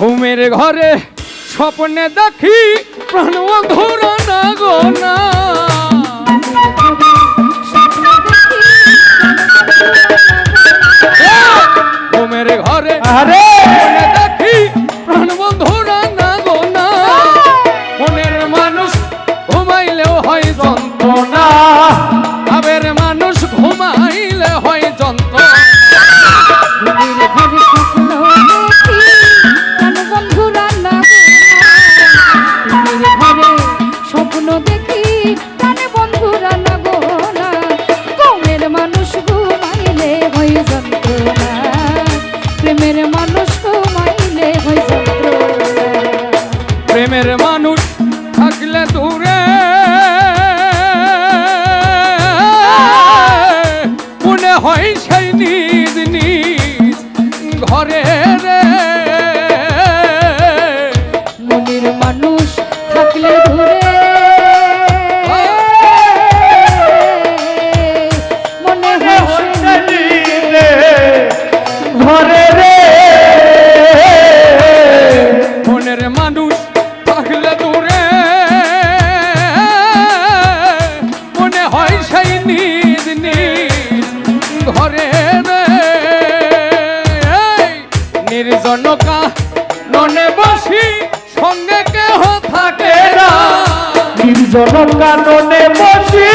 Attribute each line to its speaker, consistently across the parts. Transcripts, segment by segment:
Speaker 1: ঘুমের ঘরে স্বপ্নে দেখি প্রাণ ধর না গো না ঘুমের ঘরে
Speaker 2: আরে
Speaker 3: প্রেমের মানুষ
Speaker 1: নির্জনকা ননে বসি সঙ্গে কেহ থাকে না।
Speaker 2: নির্জন কাননে বসি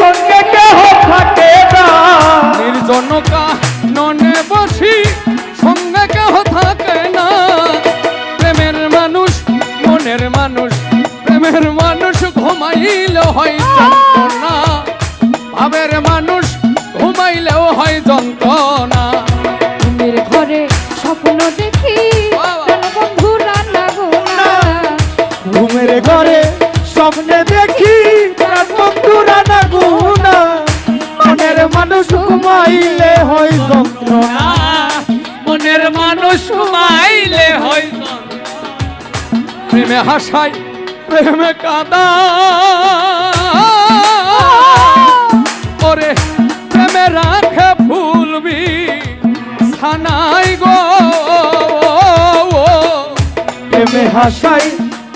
Speaker 2: সঙ্গে কেহ থাকে না।
Speaker 1: নির্জনকা ননে বসি সঙ্গে কেহ থাকে না। প্রেমের মানুষ মনের মানুষ প্রেমের মানুষ ঘুমাইলেও হয়
Speaker 3: দেখি বন্ধুরা না
Speaker 2: গুনা। মনের মানুষ ঘুমাইলে হয়
Speaker 1: মনের মানুষ ঘুমাইলে হয় প্রেমে হাসাই, প্রেমে কাদা ওরে, প্রেমে রাখে ফুলবি ছানাই গো।
Speaker 2: প্রেমে হাসাই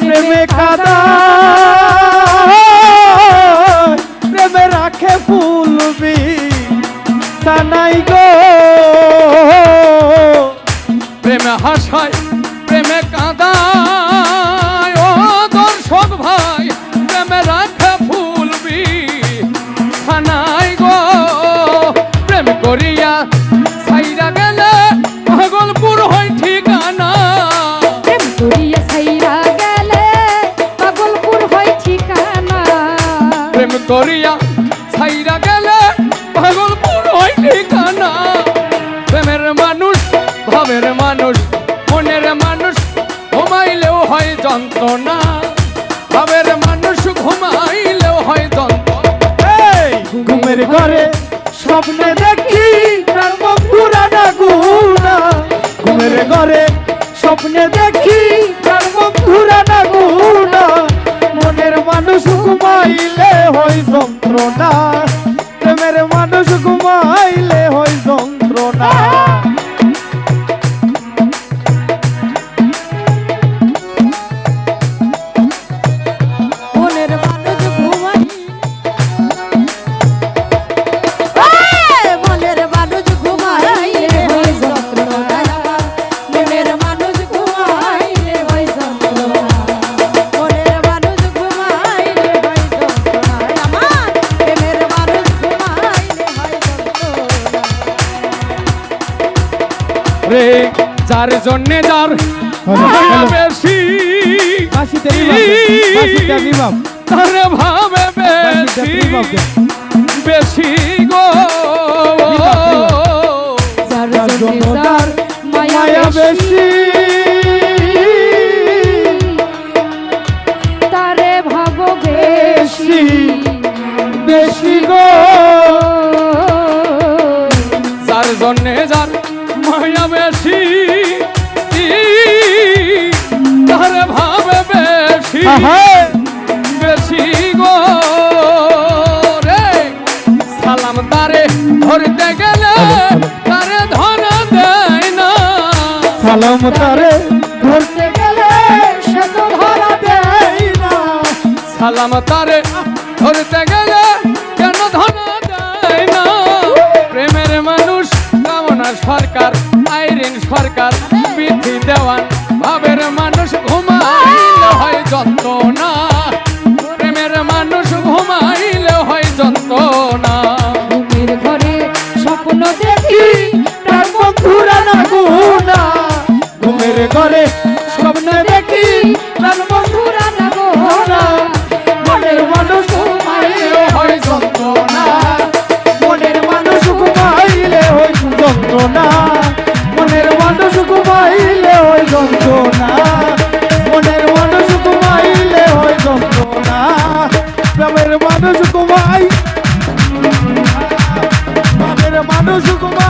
Speaker 2: প্রেমে কাদা। প্রেমে রাখে ফুলবি। সানাই গো।
Speaker 1: প্রেমে হাসাই করিয়া সাইরা গেলে পাগলপুর হয় ঠিকানা। প্রেমের মানুষ, ভাবের মানুষ, মনের মানুষ, ঘুমাইলেও হয় যন্ত্রণা। ভাবের মানুষ ঘুমাইলেও হয় যন্ত্রণা।
Speaker 2: ঘুমের ঘরে স্বপ্নে দেখি প্রাণ বন্ধুরা না। ঘুমের ঘরে স্বপ্নে দেখি প্রাণ বন্ধুরা না। গুনা মনের মানুষ ঘুমাইলে যন্ত্রণা।
Speaker 1: রে যার জন্যে যার। বেশি। তার ভাবে বেশি। বেশি গো। গেলে তারে।
Speaker 3: ধরতে গেলে সে তো ধরা দেয় না।
Speaker 1: সালাম তারে।
Speaker 3: ঘুমের ঘরে স্বপ্ন দেখি
Speaker 2: বন্ধুরা মনের মানুষ ঘুমাইলে হয় যন্ত্রণা। মনের মানুষ ঘুমাইলে হয় যন্ত্রণা মনের মানুষ ঘুমাইলে হয় যন্ত্রণা। মনের মানুষ ঘুমাইলে হয় যন্ত্রণা। প্রেমের মানুষ ঘুমাই মানুষ ঘুমাইলে